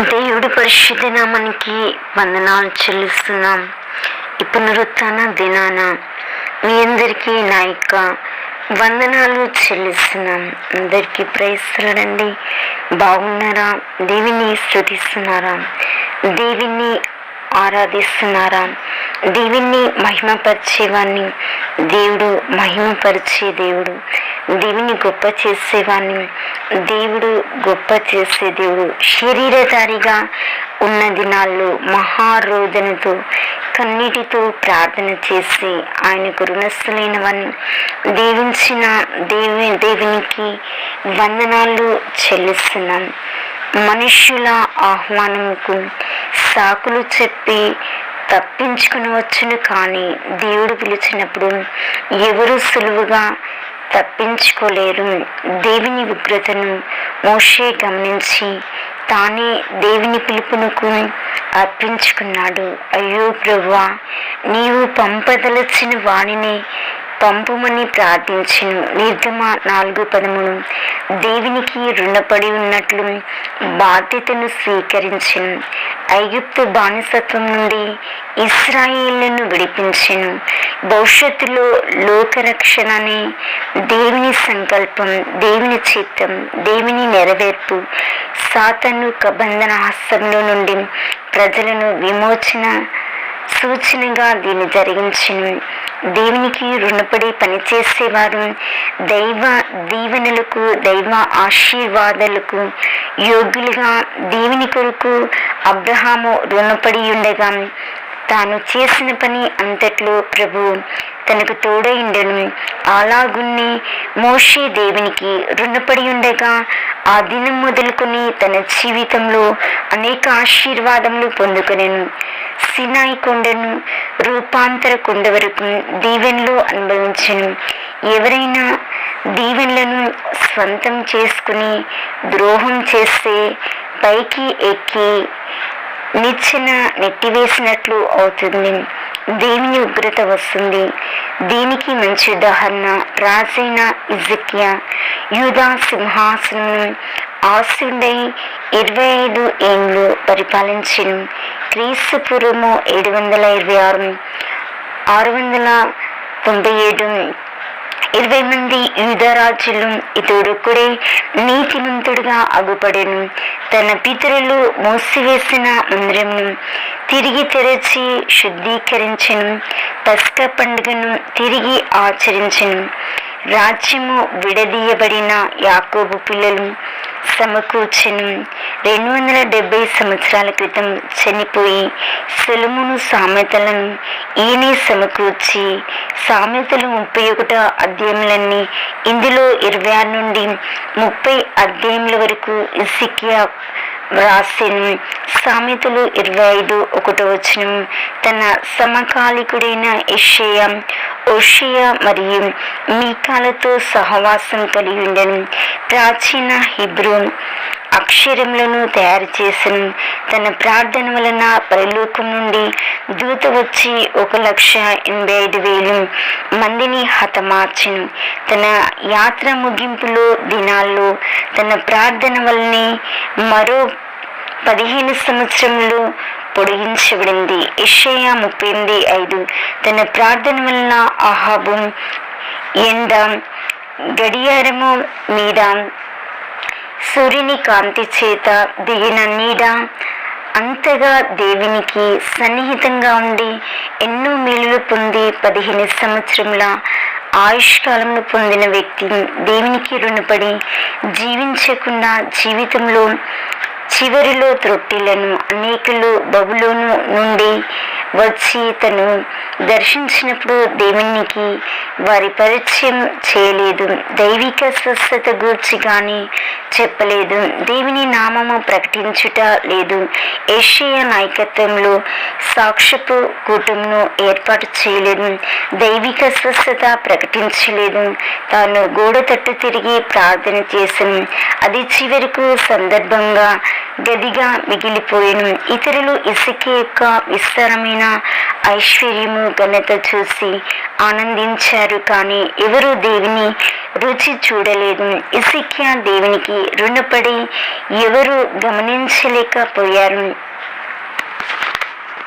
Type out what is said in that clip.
దేవుడి పరిశుద్ధ నామానికి వందనాలు చెల్లిస్తున్నాం. ఈ పునరుత్న దినాన మీ అందరికీ నా యొక్క వందనాలు చెల్లిస్తున్నాం. అందరికీ ప్రయత్నండి బాగున్నారా? దేవిని స్థుతిస్తున్నారా? దేవిని ఆరాధిస్తున్నారా? దేవుణ్ణి మహిమపరిచేవాన్ని దేవుడు మహిమపరిచే దేవుడు. దేవుని గొప్ప చేసేవాణ్ణి. దేవుడు గొప్ప చేసే దేవుడు. శరీరధారిగా ఉన్న దినాల్లో మహారోదనతో కన్నీటితో ప్రార్థన చేసి ఆయనకు రుణస్థులైన వారిని దేవి దేవునికి వందనాలు చెల్లిస్తున్నాం మనుష్యుల ఆహ్వానముకు సాకులు చెప్పి తప్పించుకుని వచ్చును కానీ దేవుడు పిలిచినప్పుడు ఎవరు సులువుగా తప్పించుకోలేరు. దేవుని ఉగ్రతను మోషే గమనించి తానే దేవుని పిలుపునకు అర్పించుకున్నాడు. అయ్యో ప్రభువా నీవు పంపదలచిన వాణిని పంపుమని ప్రార్థించును. నిర్గమ నాలుగు పదమును దేవునికి రుణపడి ఉన్నట్లు బాధ్యతను స్వీకరించను. ఐగుప్తు బానిసత్వం నుండి ఇస్రాయేళ్ళను విడిపించెను. భవిష్యత్తులో లోకరక్షణ అనే దేవుని సంకల్పం దేవుని చిత్తం దేవుని నెరవేర్పు సాతను కబంధన హస్తంలో నుండి ప్రజలను విమోచన సూచనగా దీన్ని జరిగించను. దేవునికి రుణపడి పనిచేసేవారు దైవ దీవెనలకు దైవ ఆశీర్వాదాలకు యోగ్యులుగా దేవుని కొరకు అబ్రహాము రుణపడి ఉండగా తాను చేసిన పని అంతట్లో ప్రభు తనకు తోడైండను. అలాగున్ని మోషే దేవునికి రుణపడి ఉండగా ఆ దినం మొదలుకొని తన జీవితంలో అనేక ఆశీర్వాదములు పొందుకొనెను. సినాయి కొండను రూపాంతర కొండ వరకు దీవెనలు అనుభవించను. ఎవరైనా దీవెనలను స్వంతం చేసుకుని ద్రోహం చేస్తే పైకి ఎక్కి నిచ్చెన నెట్టివేసినట్లు అవుతుంది. దేవుని ఉగ్రత వస్తుంది? దీనికి మంచి ఉదాహరణ రాజైన ఇజకియా యూదా సింహాసనం ఆసుడై ఇరవై ఐదు ఏండ్లు పరిపాలించిన. క్రీస్తు పూర్వము ఏడు వందల ఇరవై ఆరు ఆరు వందల తొంభై ఏడు ఇరవై మంది యూదరాజులు ఇతడుకుడే నీతిమంతుడుగా అగుపడెను. తన పితరులు మూసివేసిన మందిరమును తిరిగి తెరచి శుద్ధీకరించను. పస్క పండుగను తిరిగి ఆచరించను. రాజ్యము విడదీయబడిన యాకోబు పిల్లలు సమకూర్చను. రెండు వందల డెబ్బై సంవత్సరాల క్రితం చనిపోయి సెలమును సామెతలను ఈయనే సమకూర్చి సామెతలు ముప్పై ఒకటో అధ్యాయులన్నీ ఇందులో ఇరవై ఆరు నుండి ముప్పై అధ్యాయముల వరకు ఇసికియా వ్రాసిన సామెతలు ఇరవై ఐదు ఒకటో వచనం. తన సమకాలికుడైన ఇషయ ఓషియా మరియు మీకాలతో సహవాసం కలిగి ఉండను. ప్రాచీన హిబ్రూ అక్షరములను తయారు చేసిన తన ప్రార్థన వలన పరలోకం నుండి దూత వచ్చి ఒక లక్ష ఎనభై ఐదు వేలు మందిని హతమార్చను. తన యాత్ర ముగింపులో దినాల్లో తన ప్రార్థన వల్లనే మరో పదిహేను సంవత్సరములు పొడిగించబడింది. ఇషయ ముప్పై ఎనిమిది ఐదు తన ప్రార్థన వలన ఆహాబం ఎండ గడియారము మీద సూర్యుని కాంతి చేత దిగిన నీడ అంతగా దేవునికి సన్నిహితంగా ఉండి ఎన్నో మేలులు పొంది పదిహేను సంవత్సరముల ఆయుష్కాలంలో పొందిన వ్యక్తి దేవునికి రుణపడి జీవించకుండా జీవితంలో చివరిలో త్రొట్టిలను అనేకులు బబులోను నుండి వచ్చి తను దర్శించినప్పుడు దేవునికి వారి పరిచయం చేయలేదు. దైవిక స్వస్థత గూర్చి కానీ చెప్పలేదు. దేవుని నామము ప్రకటించుట లేదు. ఏషియా నాయకత్వంలో సాక్ష్యపు కూటమును ఏర్పాటు చేయలేదు. దైవిక స్వస్థత ప్రకటించలేదు. తాను గోడ తట్టు తిరిగి ప్రార్థన చేశాను అది చివరకు సందర్భంగా గదిగా మిగిలిపోయాను ఇతరులు ఇసుక యొక్క విస్తారమైన ఐశ్వర్యము ఘనత చూసి ఆనందించారు. కానీ ఎవరు దేవుని రుచి చూడలేదు. ఇసిక్యా దేవునికి రుణపడి ఎవరు గమనించలేకపోయారు.